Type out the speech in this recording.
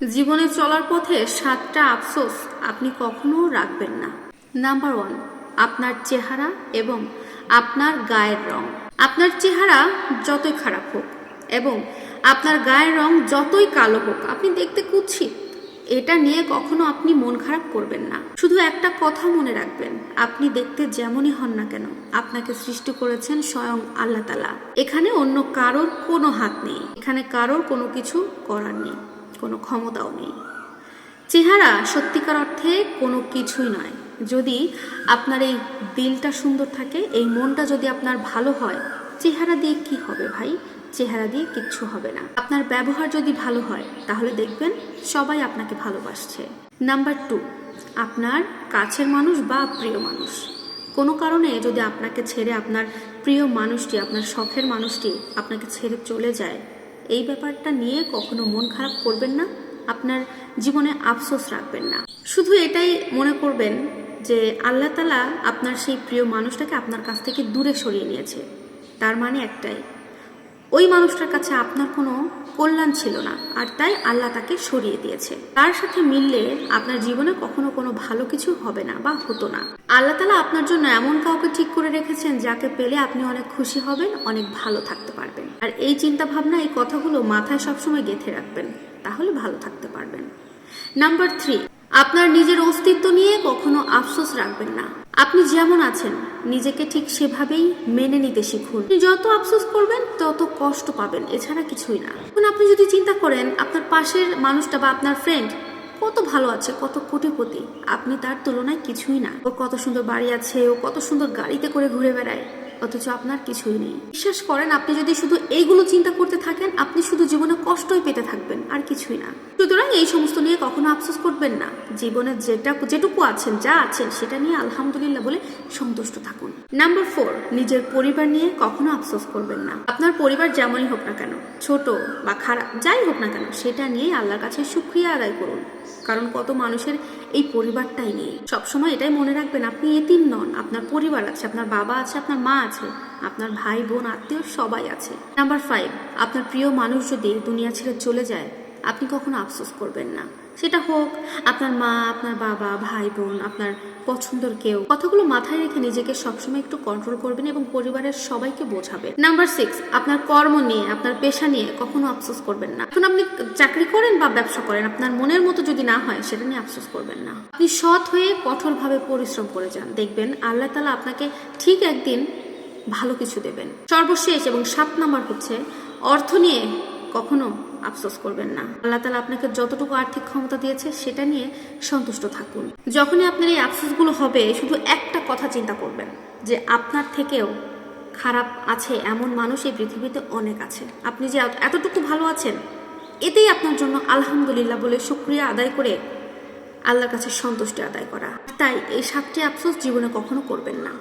জীবনে চলার পথে সাতটা আফসোস আপনি কখনো রাখবেন না। নাম্বার ওয়ান আপনার চেহারা এবং আপনার গায়ের রং। আপনার চেহারা যতই খারাপ হোক এবং আপনার গায়ের রং যতই কালো হোক, আপনি দেখতে কুৎসিত। এটা নিয়ে কখনো আপনি মন খারাপ করবেন না। শুধু একটা কথা মনে রাখবেন, আপনি দেখতে যেমনই হন না কেন, আপনাকে সৃষ্টি করেছেন স্বয়ং আল্লাহ তালা। এখানে অন্য কারোর কোনো হাত নেই, এখানে কারোর কোনো কিছু করার নেই। কোনো ক্ষমতাও নেই। চেহারা সত্যিকার অর্থে কোনো কিছুই নয়। যদি আপনার এই দিলটা সুন্দর থাকে, এই মনটা যদি আপনার ভালো হয়, চেহারা দিয়ে কি হবে ভাই? চেহারা দিয়ে কিচ্ছু হবে না। আপনার ব্যবহার যদি ভালো হয়, তাহলে দেখবেন সবাই আপনাকে ভালোবাসছে। নাম্বার টু, আপনার কাছের মানুষ বা প্রিয় মানুষ। কোনো কারণে যদি আপনাকে ছেড়ে আপনার প্রিয় মানুষটি, আপনার শখের মানুষটি আপনাকে ছেড়ে চলে যায় এই ব্যাপারটা নিয়ে কখনো মন খারাপ করবেন না, আপনার জীবনে আফসোস রাখবেন না। শুধু এটাই মনে করবেন যে আল্লাহ তালা আপনার সেই প্রিয় মানুষটাকে আপনার কাছ থেকে দূরে সরিয়ে নিয়েছে। তার মানে একটাই ওই মানুষটার কাছে আপনার কোনো কল্যাণ ছিল না, আর তাই আল্লাহ তাকে সরিয়ে দিয়েছে। তার সাথে মিললে আপনার জীবনে কখনো কোনো ভালো কিছু হবে না বা হতো না। আল্লাহ তালা আপনার জন্য এমন কাউকে ঠিক করে রেখেছেন যাকে পেলে আপনি অনেক খুশি হবেন, অনেক ভালো থাকতে পারবেন। আর এই চিন্তা ভাবনা এই কথাগুলো মাথায় সবসময় গেঁথে রাখবেন, তাহলে ভালো থাকতে পারবেন। নাম্বার থ্রি আপনার নিজের অস্তিত্ব নিয়ে কখনো আফসোস রাখবেন না। আপনি যেমন আছেন, নিজেকে ঠিক সেভাবেই মেনে নিতে শিখুন। যত আফসোস করবেন, তত কষ্ট পাবেন, এছাড়া কিছুই না। এখন আপনি যদি চিন্তা করেন, আপনার পাশের মানুষটা বা আপনার ফ্রেন্ড কত ভালো আছে, কত কোটিপতি, আপনি তার তুলনায় কিছুই না। ওর কত সুন্দর বাড়ি আছে, ও কত সুন্দর গাড়িতে করে ঘুরে বেড়ায়। অথচ আপনার কিছুই নেই। বিশ্বাস করেন, আপনি যদি শুধু এইগুলো চিন্তা করতে থাকেন, আপনি শুধু জীবনে কষ্টই পেতে থাকবেন, আর কিছুই না। সুতরাং এই সমস্ত নিয়ে কখনো আফসোস করবেন না। জীবনে যেটা, যেটুকু আছেন, যা আছেন, সেটা নিয়ে আলহামদুলিল্লাহ বলে সন্তুষ্ট থাকুন। নাম্বার ফোর নিজের পরিবার নিয়ে কখনো আফসোস করবেন না। আপনার পরিবার যেমনই হোক না কেন, ছোট বা খারাপ, যাই হোক না কেন, সেটা নিয়ে আল্লাহর কাছে সুক্রিয়া আদায় করুন। কারণ কত মানুষের এই পরিবারটাই নেই। সবসময় এটাই মনে রাখবেন, আপনি এতিম নন, আপনার পরিবার আছে, আপনার বাবা আছে, আপনার মা আছে, আপনার ভাই, বোন, আত্মীয় সবাই আছে। নাম্বার ফাইভ আপনার প্রিয় মানুষ যদি দুনিয়া ছেড়ে চলে যায়, আপনি কখনো আফসোস করবেন না। সেটা হোক, আপনার মা, আপনার বাবা, ভাই, বোন, আপনার পছন্দের কেউ, কথাগুলো মাথায় রেখে নিজেকে সবসময় একটু কন্ট্রোল করবেন এবং পরিবারের সবাইকে বোঝাবেন। নাম্বার সিক্স আপনার কর্ম নিয়ে, আপনার পেশা নিয়ে কখনো আফসোস করবেন না। এখন আপনি চাকরি করেন বা ব্যবসা করেন, আপনার মনের মতো যদি না হয়, সেটা নিয়ে আফসোস করবেন না। আপনি সৎ হয়ে কঠোরভাবে পরিশ্রম করে যান। দেখবেন আল্লাহ তালা আপনাকে ঠিক একদিন ভালো কিছু দেবেন। সর্বশেষ এবং সাত নাম্বার হচ্ছে, অর্থ নিয়ে কখনো আফসোস করবেন না। আল্লাহ তালা আপনাকে যতটুকু আর্থিক ক্ষমতা দিয়েছে, সেটা নিয়ে সন্তুষ্ট থাকুন। যখনই আপনার এই আফসোসগুলো হবে, শুধু একটা কথা চিন্তা করবেন, যে আপনার থেকেও খারাপ আছে এমন মানুষ এই পৃথিবীতে অনেক আছে। আপনি যে এতটুকু ভালো আছেন, এতেই আপনার জন্য আলহামদুলিল্লাহ বলে শুক্রিয়া আদায় করে আল্লাহর কাছে সন্তুষ্টি আদায় করা। তাই এই সাতটি আফসোস জীবনে কখনো করবেন না।